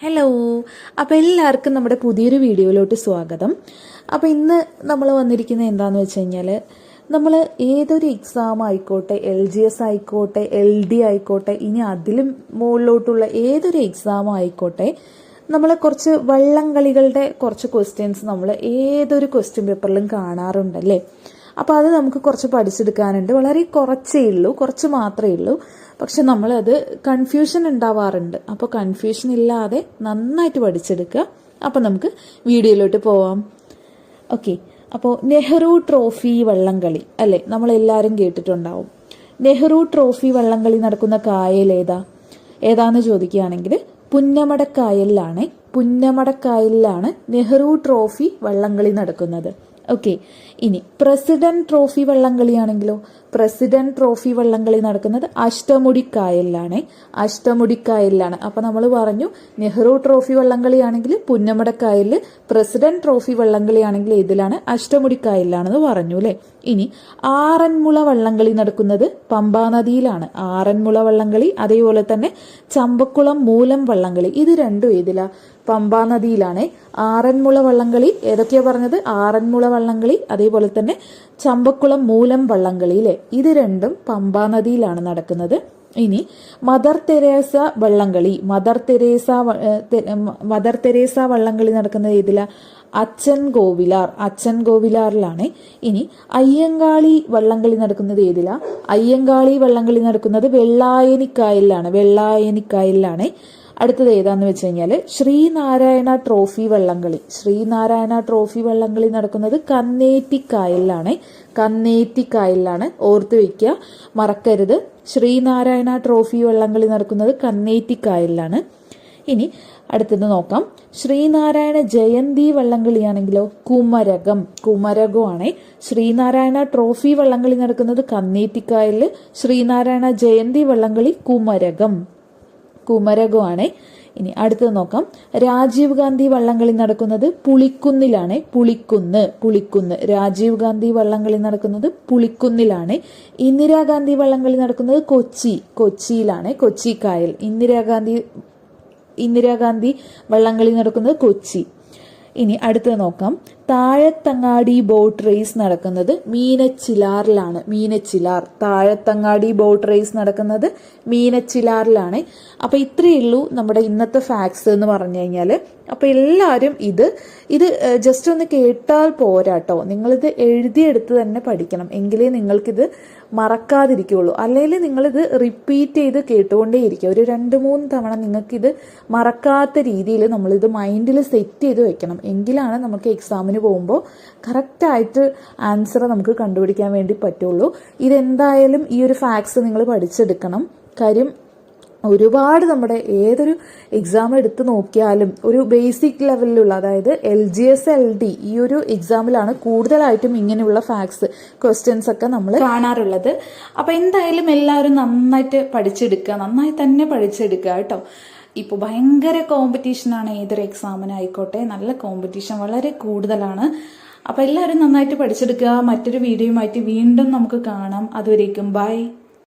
Hello അപ്പോൾ എല്ലാവർക്കും നമ്മുടെ പുതിയൊരു വീഡിയോയിലോട്ട് സ്വാഗതം. അപ്പോൾ ഇന്ന് നമ്മൾ വന്നിരിക്കുന്നത് എന്താണെന്ന് വെച്ച് കഴിഞ്ഞാൽ നമ്മൾ ഏതൊരു എക്സാം ആയിക്കോട്ടെ എൽ ജി എസ് ആയിക്കോട്ടെ എൽ ഡി ആയിക്കോട്ടെ ഇനി അതിലും മുകളിലോട്ടുള്ള ഏതൊരു എക്സാം ആയിക്കോട്ടെ നമ്മൾ കുറച്ച് വള്ളംകളികളുടെ കുറച്ച് ക്വസ്റ്റ്യൻസ് നമ്മൾ ഏതൊരു ക്വസ്റ്റ്യൻ പേപ്പറിലും കാണാറുണ്ടല്ലേ? അപ്പോൾ അത് നമുക്ക് കുറച്ച് പഠിച്ചെടുക്കാനുണ്ട്. വളരെ കുറച്ചേ ഉള്ളൂ കുറച്ച് മാത്രമേ ഉള്ളൂ. പക്ഷെ നമ്മളത് കൺഫ്യൂഷൻ ഉണ്ടാവാറുണ്ട്. അപ്പോൾ കൺഫ്യൂഷൻ ഇല്ലാതെ നന്നായിട്ട് പഠിച്ചെടുക്കുക. അപ്പോൾ നമുക്ക് വീഡിയോയിലോട്ട് പോവാം. ഓക്കെ അപ്പോൾ നെഹ്റു ട്രോഫി വള്ളംകളി. അല്ലേ? നമ്മളെല്ലാവരും കേട്ടിട്ടുണ്ടാവും. നെഹ്റു ട്രോഫി വള്ളംകളി നടക്കുന്ന കായൽ ഏതാ? ഏതാന്ന് ചോദിക്കുകയാണെങ്കിൽ പുന്നമടക്കായലിലാണ്. പുന്നമടക്കായലിലാണ് നെഹ്റു ട്രോഫി വള്ളംകളി നടക്കുന്നത്. ഓക്കെ ഇനി പ്രസിഡന്റ് ട്രോഫി വള്ളംകളിയാണെങ്കിലോ? പ്രസിഡന്റ് ട്രോഫി വള്ളംകളി നടക്കുന്നത് അഷ്ടമുടിക്കായലിലാണ്. അഷ്ടമുടിക്കായലിലാണ്. അപ്പൊ നമ്മൾ പറഞ്ഞു നെഹ്റു ട്രോഫി വള്ളംകളിയാണെങ്കിൽ പുന്നമടക്കായലിൽ പ്രസിഡന്റ് ട്രോഫി വള്ളംകളിയാണെങ്കിൽ ഇതിലാണ് അഷ്ടമുടിക്കായലിലാണെന്ന് പറഞ്ഞു അല്ലെ? ഇനി ആറന്മുള വള്ളംകളി നടക്കുന്നത് പമ്പാനദിയിലാണ് ആറന്മുള വള്ളംകളി അതേപോലെ തന്നെ ചമ്പക്കുളം മൂലം വള്ളംകളി. ഇത് രണ്ടും ഏതിലാ? പമ്പാ നദിയിലാണ് ആറന്മുള വള്ളംകളി. ഏതൊക്കെയാ പറഞ്ഞത്? ആറന്മുള വള്ളംകളി അതേപോലെ തന്നെ ചമ്പക്കുളം മൂലം വള്ളംകളി അല്ലെ ഇത് രണ്ടും പമ്പാ നദിയിലാണ് നടക്കുന്നത്. ഇനി മദർ തെരേസ വള്ളംകളി. മദർ തെരേസ മദർ തെരേസ വള്ളംകളി നടക്കുന്നത് ഏതില? അച്ഛൻ ഗോവിലാർ. അച്ഛൻ കോവിലാറിലാണ് ഇനി അയ്യങ്കാളി വള്ളംകളി നടക്കുന്നത് ഏതില? അയ്യങ്കാളി വള്ളംകളി നടക്കുന്നത് വെള്ളായനിക്കായലിലാണ്. വെള്ളായനിക്കായലിലാണ്. അടുത്തത് ഏതാന്ന് വെച്ച് കഴിഞ്ഞാൽ ശ്രീനാരായണ ട്രോഫി വള്ളംകളി. ശ്രീനാരായണ ട്രോഫി വള്ളംകളി നടക്കുന്നത് കന്നേറ്റിക്കായലിലാണ്. കന്നേറ്റിക്കായലിലാണ്. ഓർത്ത് വെക്കുക മറക്കരുത്. ശ്രീനാരായണ ട്രോഫി വള്ളംകളി നടക്കുന്നത് കന്നേറ്റിക്കായലിലാണ്. ഇനി അടുത്തത് നോക്കാം. ശ്രീനാരായണ ജയന്തി വള്ളംകളിയാണെങ്കിലോ? കുമരകം. കുമരകമാണ് ശ്രീനാരായണ ട്രോഫി വള്ളംകളി നടക്കുന്നത് കന്നേറ്റിക്കായലിൽ ശ്രീനാരായണ ജയന്തി വള്ളംകളി കുമരകം. കുമരകമാണ് ഇനി അടുത്തത് നോക്കാം. രാജീവ് ഗാന്ധി വള്ളംകളി നടക്കുന്നത് പുളിക്കുന്നിലാണ്. പുളിക്കുന്ന് പുളിക്കുന്ന്. രാജീവ് ഗാന്ധി വള്ളംകളി നടക്കുന്നത് പുളിക്കുന്നിലാണ്. ഇന്ദിരാഗാന്ധി വള്ളംകളി നടക്കുന്നത് കൊച്ചി കൊച്ചിയിലാണ്. കൊച്ചി കായൽ. ഇന്ദിരാഗാന്ധി ഇന്ദിരാഗാന്ധി വള്ളംകളി നടക്കുന്നത് കൊച്ചി. ഇനി അടുത്തത് നോക്കാം. താഴത്തങ്ങാടി ബോട്ട് റേസ് നടക്കുന്നത് മീനച്ചിലാറിലാണ്. മീനച്ചിലാർ. താഴത്തങ്ങാടി ബോട്ട് റേസ് നടക്കുന്നത് മീനച്ചിലാറിലാണ്. അപ്പൊ ഇത്രയേ ഉള്ളൂ നമ്മുടെ ഇന്നത്തെ ഫാക്സ് എന്ന് പറഞ്ഞു കഴിഞ്ഞാൽ അപ്പൊ എല്ലാവരും ഇത് ഇത് ജസ്റ്റ് ഒന്ന് കേട്ടാൽ പോരാട്ടോ നിങ്ങളിത് എഴുതിയെടുത്ത് തന്നെ പഠിക്കണം. എങ്കിലേ നിങ്ങൾക്കിത് മറക്കാതിരിക്കുള്ളൂ. അല്ലെങ്കിൽ നിങ്ങളിത് റിപ്പീറ്റ് ചെയ്ത് കേട്ടുകൊണ്ടേയിരിക്കുക. ഒരു രണ്ട് മൂന്ന് തവണ നിങ്ങൾക്കിത് മറക്കാത്ത രീതിയിൽ നമ്മളിത് മൈൻഡിൽ സെറ്റ് ചെയ്ത് വെക്കണം. എങ്കിലാണ് നമുക്ക് എക്സാമിന് പോകുമ്പോൾ കറക്റ്റായിട്ട് ആൻസർ നമുക്ക് കണ്ടുപിടിക്കാൻ വേണ്ടി പറ്റുള്ളൂ. ഇതെന്തായാലും ഈ ഒരു ഫാക്സ് നിങ്ങൾ പഠിച്ചെടുക്കണം. കാര്യം ഒരുപാട് നമ്മുടെ ഏതൊരു എക്സാം എടുത്ത് നോക്കിയാലും ഒരു ബേസിക് ലെവലിലുള്ള അതായത് L G S L D ഈ ഒരു എക്സാമിലാണ് കൂടുതലായിട്ടും ഇങ്ങനെയുള്ള ഫാക്ട്സ് ക്വസ്റ്റ്യൻസ് ഒക്കെ നമ്മൾ കാണാറുള്ളത്. അപ്പൊ എന്തായാലും എല്ലാവരും നന്നായിട്ട് പഠിച്ചെടുക്കുക നന്നായി തന്നെ പഠിച്ചെടുക്കുക കേട്ടോ. ഇപ്പോൾ ഭയങ്കര കോമ്പറ്റീഷനാണ് ഏതൊരു എക്സാമിനായിക്കോട്ടെ നല്ല കോമ്പറ്റീഷൻ വളരെ കൂടുതലാണ്. അപ്പോൾ എല്ലാവരും നന്നായിട്ട് പഠിച്ചെടുക്കുക. മറ്റൊരു വീഡിയോയുമായിട്ട് വീണ്ടും നമുക്ക് കാണാം. അതുവരേക്കും ബൈ